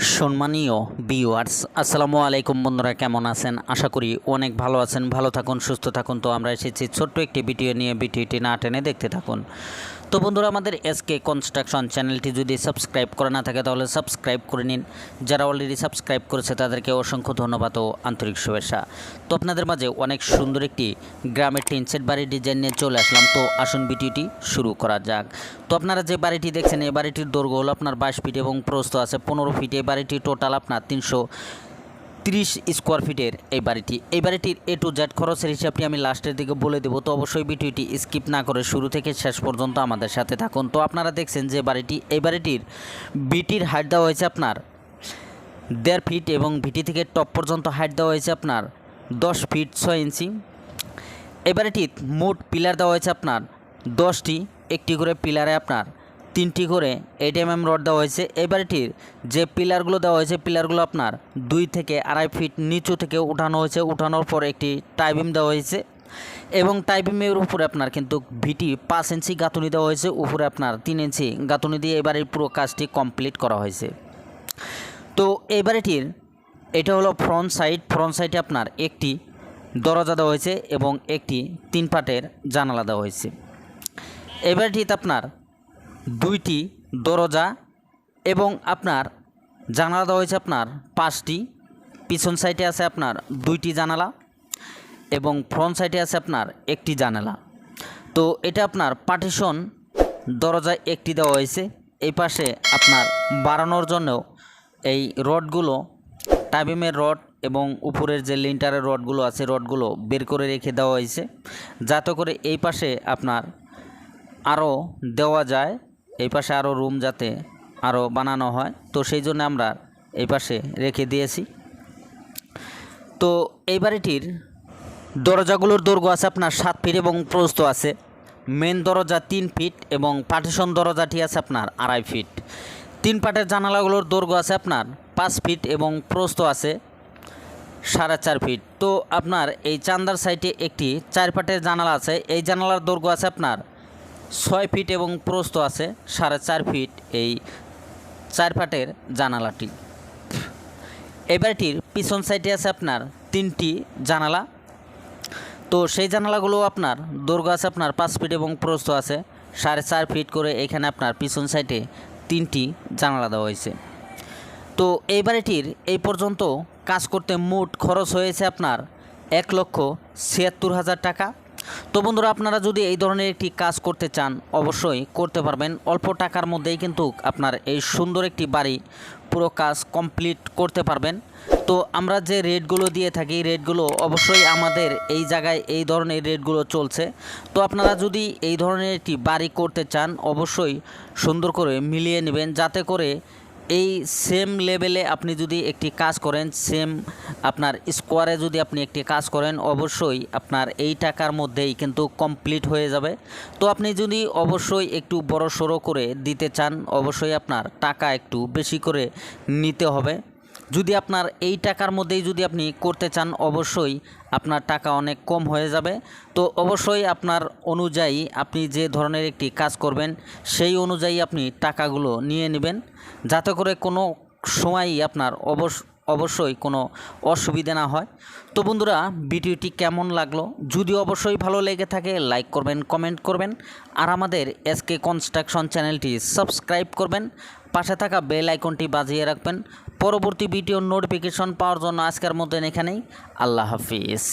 সম্মানীয় ভিউয়ার্স আসসালামু আলাইকুম বন্ধুরা, কেমন আছেন? আশা করি অনেক ভালো আছেন, ভালো থাকুন, সুস্থ থাকুন। তো আমরা এসেছি ছোট্ট একটি ভিডিও নিয়ে, ভিডিওটি না টেনে দেখতে থাকুন। তো বন্ধুরা, আমাদের এসকে কনস্ট্রাকশন চ্যানেলটি যদি সাবস্ক্রাইব করে না থাকে, তাহলে সাবস্ক্রাইব করে নিন। যারা অলরেডি সাবস্ক্রাইব করেছে, তাদেরকে অসংখ্য ধন্যবাদ ও আন্তরিক শুভেচ্ছা। তো আপনাদের মাঝে অনেক সুন্দর একটি গ্রামের টিন সেট বাড়ির ডিজাইন নিয়ে চলে আসলাম। তো আসুন ভিডিওটি শুরু করা যাক। তো আপনারা যে বাড়িটি দেখছেন, এই বাড়িটির দৈর্ঘ্য হলো আপনার বাইশ ফিট এবং প্রস্থ আছে পনেরো ফিট। এই বাড়িটি টোটাল আপনার তিনশো তিরিশ স্কোয়ার ফিটের এই বাড়িটি। এই বাড়িটির এ টু জেড খরচের হিসাবটি আমি লাস্টের দিকে বলে দেবো, তো অবশ্যই ভিডিওটি স্কিপ না করে শুরু থেকে শেষ পর্যন্ত আমাদের সাথে থাকুন। তো আপনারা দেখছেন যে বাড়িটি, এই বাড়িটির বিটির হাইট দেওয়া হয়েছে আপনার দেড় ফিট এবং ভিটি থেকে টপ পর্যন্ত হাইট দেওয়া হয়েছে আপনার দশ ফিট ছয় ইঞ্চি। এই বাড়িটির মোট পিলার দেওয়া হয়েছে আপনার দশটি, একটি করে পিলারে আপনার তিনটি করে এইট এম এম রড দেওয়া হয়েছে। এই বাড়িটির যে পিলারগুলো দেওয়া হয়েছে, পিলারগুলো আপনার দুই থেকে আড়াই ফিট নিচু থেকে উঠানো হয়েছে। উঠানোর পর একটি টাইবিম দেওয়া হয়েছে এবং টাইবিমের উপরে আপনার কিন্তু ভিটি পাঁচ ইঞ্চি গাঁথুনি দেওয়া হয়েছে। উপরে আপনার তিন ইঞ্চি গাঁথুনি দিয়ে এই বাড়ির পুরো কাজটি কমপ্লিট করা হয়েছে। তো এই বাড়িটির এটা হলো ফ্রন্ট সাইড। ফ্রন্ট সাইডে আপনার একটি দরজা দেওয়া হয়েছে এবং একটি তিন পাটের জানালা দেওয়া হয়েছে। এই বাড়িটিতে আপনার দুইটি দরজা এবং আপনার জানালা দেওয়া হয়েছে আপনার পাঁচটি। পিছন সাইডে আছে আপনার দুইটি জানালা এবং ফ্রন্ট সাইডে আছে আপনার একটি জানালা। তো এটা আপনার পার্টিশন দরজায় একটি দেওয়া হয়েছে। এই পাশে আপনার বাড়ানোর জন্য এই রডগুলো, টাইবিমের রড এবং উপরের যে লিন্টারের রডগুলো আছে, রডগুলো বের করে রেখে দেওয়া হয়েছে। যাতে করে এই পাশে আপনার আরও দেওয়া যায়। এই পাশে আরও রুম যাতে আরও বানানো হয়। তো সেই জন্য আমরা এই পাশে রেখে দিয়েছি। তো এই বাড়িটির দরজাগুলোর দৈর্ঘ্য আছে আপনার সাত ফিট এবং প্রস্ত আছে। মেন দরজা তিন ফিট এবং পার্টিশন দরজাটি আছে আপনার আড়াই ফিট। তিন পাটের জানালাগুলোর দৈর্ঘ্য আছে আপনার পাঁচ ফিট এবং প্রস্ত আছে সাড়ে চার ফিট। তো আপনার এই চান্দার সাইটে একটি চার পাটের জানালা আছে। এই জানালার দৈর্ঘ্য আছে আপনার ছয় ফিট এবং প্রস্থ আছে, সাড়ে চার ফিট এই চার ফাটের জানালাটি। এই বাড়িটির পিছন সাইডে আছে আপনার তিনটি জানালা। তো সেই জানালাগুলো আপনার দৈর্ঘ্য আছে আপনার পাঁচ ফিট এবং প্রস্থ আছে, সাড়ে চার ফিট করে এখানে আপনার পিছন সাইডে তিনটি জানালা দেওয়া হয়েছে। তো এই বাড়িটির এই পর্যন্ত কাজ করতে মোট খরচ হয়েছে আপনার এক লক্ষ ছিয়াত্তর হাজার টাকা। তো বন্ধুরা, আপনারা যদি এই ধরনের একটি কাজ করতে চান, অবশ্যই করতে পারবেন। অল্প টাকার মধ্যেই কিন্তু আপনার এই সুন্দর একটি বাড়ি পুরো কাজ কমপ্লিট করতে পারবেন। তো আমরা যে রেটগুলো দিয়ে থাকি, রেটগুলো অবশ্যই আমাদের এই জায়গায় এই ধরনের রেটগুলো চলছে। তো আপনারা যদি এই ধরনের একটি বাড়ি করতে চান, অবশ্যই সুন্দর করে মিলিয়ে নেবেন, যাতে করে এই সেম লেভেলে আপনি যদি একটি কাজ করেন সেম আপনার স্কোয়ারে যদি আপনি একটি কাজ করেন, অবশ্যই আপনার এই টাকার মধ্যেই কিন্তু কমপ্লিট হয়ে যাবে। তো আপনি যদি অবশ্যই একটু বড় সড়ো করে দিতে চান, অবশ্যই আপনার টাকা একটু বেশি করে নিতে হবে। যদি আপনার এই টাকার মধ্যেই যদি আপনি করতে চান, অবশ্যই আপনার টাকা অনেক কম হয়ে যাবে। তো অবশ্যই আপনার অনুযায়ী আপনি যে ধরনের একটি কাজ করবেন, সেই অনুযায়ী আপনি টাকাগুলো নিয়ে নেবেন। যাতে করে কোনো সময়ই আপনার অবশ্য অবশ্যই কোনো অসুবিধে না হয়। তো বন্ধুরা, ভিডিওটি কেমন লাগল? যদি অবশ্যই ভালো লেগে থাকে, লাইক করবেন, কমেন্ট করবেন। আর আমাদের এসকে কনস্ট্রাকশন চ্যানেলটি সাবস্ক্রাইব করবেন। পাশে থাকা বেল আইকনটি বাজিয়ে রাখবেন। পরবর্তী ভিডিও নোটিফিকেশন পাওয়ার জন্য আজকের মতন এখানেই। আল্লাহ হাফিজ।